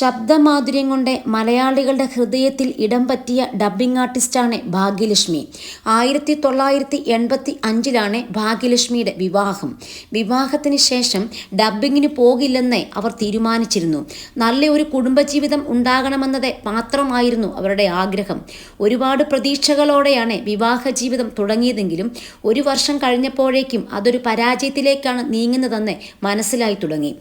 ശബ്ദമാധുര്യം കൊണ്ട് മലയാളികളുടെ ഹൃദയത്തിൽ ഇടം പറ്റിയ ഡബ്ബിംഗ് ആർട്ടിസ്റ്റാണ് ഭാഗ്യലക്ഷ്മി. ആയിരത്തി തൊള്ളായിരത്തി എൺപത്തി അഞ്ചിലാണ് ഭാഗ്യലക്ഷ്മിയുടെ വിവാഹം. വിവാഹത്തിന് ശേഷം ഡബ്ബിങ്ങിന് പോകില്ലെന്ന് അവർ തീരുമാനിച്ചിരുന്നു. നല്ല ഒരു കുടുംബജീവിതം ഉണ്ടാകണമെന്നത് മാത്രമായിരുന്നു അവരുടെ ആഗ്രഹം. ഒരുപാട് പ്രതീക്ഷകളോടെയാണ് വിവാഹ ജീവിതം തുടങ്ങിയതെങ്കിലും ഒരു വർഷം കഴിഞ്ഞപ്പോഴേക്കും അതൊരു പരാജയത്തിലേക്കാണ് നീങ്ങുന്നതെന്ന് മനസ്സിലായി തുടങ്ങി.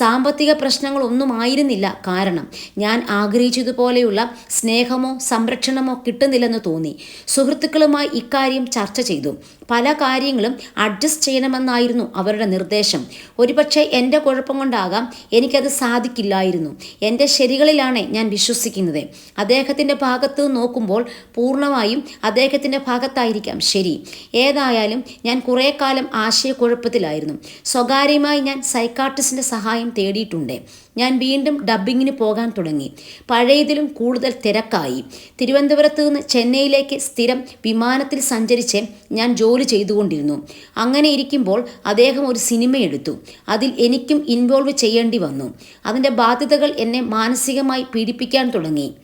സാമ്പത്തിക പ്രശ്നങ്ങളൊന്നും ആയിരുന്നില്ല കാരണം ഞാൻ ആഗ്രഹിച്ചതുപോലെയുള്ള സ്നേഹമോ സംരക്ഷണമോ കിട്ടുന്നില്ലെന്ന് തോന്നി. സുഹൃത്തുക്കളുമായി ഇക്കാര്യം ചർച്ച ചെയ്തു. പല കാര്യങ്ങളും അഡ്ജസ്റ്റ് ചെയ്യണമെന്നായിരുന്നു അവരുടെ നിർദ്ദേശം. ഒരുപക്ഷെ എന്റെ കുഴപ്പം കൊണ്ടാകാം എനിക്കത് സാധിക്കില്ലായിരുന്നു. എന്റെ ശരികളിലാണ് ഞാൻ വിശ്വസിക്കുന്നത്. അദ്ദേഹത്തിന്റെ ഭാഗത്ത് നോക്കുമ്പോൾ പൂർണമായും അദ്ദേഹത്തിന്റെ ഭാഗത്തായിരിക്കാം. ശരി. ഏതായാലും ഞാൻ കുറേ കാലം ആശയക്കുഴപ്പത്തിലായിരുന്നു. സ്വകാര്യമായി ഞാൻ സൈക്കാട്രിസ്റ്റിന്റെ സഹായം തേടിയിട്ടുണ്ട്. ഞാൻ വീണ്ടും ഡബ്ബിങ്ങിന് പോകാൻ തുടങ്ങി. പഴയതിലും കൂടുതൽ തിരക്കായി. തിരുവനന്തപുരത്ത് നിന്ന് ചെന്നൈയിലേക്ക് സ്ഥിരം വിമാനത്തിൽ സഞ്ചരിച്ച് ഞാൻ ജോലി ചെയ്തുകൊണ്ടിരുന്നു. അങ്ങനെ ഇരിക്കുമ്പോൾ അദ്ദേഹം ഒരു സിനിമ എടുത്തു. അതിൽ എനിക്കും ഇൻവോൾവ് ചെയ്യേണ്ടി വന്നു. അതിന്റെ ബാധ്യതകൾ എന്നെ മാനസികമായി പീഡിപ്പിക്കാൻ തുടങ്ങി.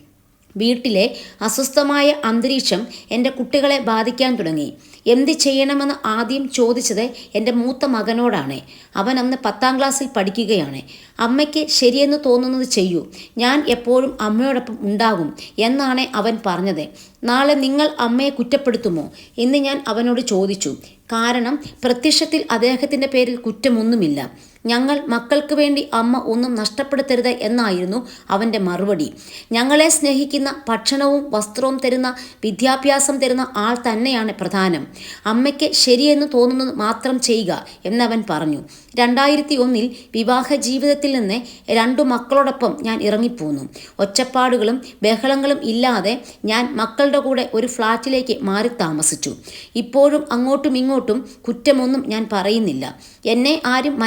വീട്ടിലെ അസ്വസ്ഥമായ അന്തരീക്ഷം എന്റെ കുട്ടികളെ ബാധിക്കാൻ തുടങ്ങി. എന്ത് ചെയ്യണമെന്ന് ആദ്യം ചോദിച്ചത് എന്റെ മൂത്ത മകനോടാണ്. അവൻ അന്ന് പത്താം ക്ലാസ്സിൽ പഠിക്കുകയാണ്. അമ്മയ്ക്ക് ശരിയെന്ന് തോന്നുന്നത് ചെയ്യൂ. ഞാൻ എപ്പോഴും അമ്മയോടൊപ്പം ഉണ്ടാകും എന്നാണ് അവൻ പറഞ്ഞത്. നാളെ നിങ്ങൾ അമ്മയെ കുറ്റപ്പെടുത്തുമോ എന്ന് ഞാൻ അവനോട് ചോദിച്ചു. കാരണം പ്രത്യക്ഷത്തിൽ അദ്ദേഹത്തിന്റെ പേരിൽ കുറ്റമൊന്നുമില്ല. ഞങ്ങൾ മക്കൾക്ക് വേണ്ടി അമ്മ ഒന്നും നഷ്ടപ്പെടുത്തരുത് എന്നായിരുന്നു അവന്റെ മറുപടി. ഞങ്ങളെ സ്നേഹിക്കുന്ന ഭക്ഷണവും വസ്ത്രവും തരുന്ന വിദ്യാഭ്യാസം തരുന്ന ആൾ തന്നെയാണ് പ്രധാനം. അമ്മയ്ക്ക് ശരിയെന്ന് തോന്നുന്നത് മാത്രം ചെയ്യുക എന്നവൻ പറഞ്ഞു. രണ്ടായിരത്തി ഒന്നിൽ വിവാഹ ജീവിതത്തിൽ നിന്ന് രണ്ടു മക്കളോടൊപ്പം ഞാൻ ഇറങ്ങിപ്പോന്നു. ഒച്ചപ്പാടുകളും ബഹളങ്ങളും ഇല്ലാതെ ഞാൻ മക്കളുടെ കൂടെ ഒരു ഫ്ലാറ്റിലേക്ക് മാറി താമസിച്ചു. ഇപ്പോഴും അങ്ങോട്ടും ഇങ്ങോട്ടും കുറ്റമൊന്നും ഞാൻ പറയുന്നില്ല. എന്നെ ആരും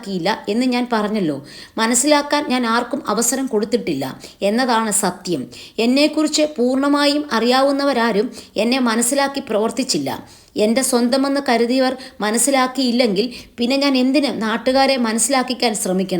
മനസ്സിലാക്കിയില്ല എന്ന് ഞാൻ പറഞ്ഞല്ലോ. മനസ്സിലാക്കാൻ ഞാൻ ആർക്കും അവസരം കൊടുത്തിട്ടില്ല എന്നതാണ് സത്യം. എന്നെക്കുറിച്ച് പൂർണമായും അറിയാവുന്നവരാരും എന്നെ മനസ്സിലാക്കി പ്രവർത്തിച്ചില്ല. എന്റെ സ്വന്തമെന്ന് കരുതിയവർ മനസ്സിലാക്കിയില്ലെങ്കിൽ പിന്നെ ഞാൻ എന്തിന് നാട്ടുകാരെ മനസ്സിലാക്കിക്കാൻ ശ്രമിക്കണം?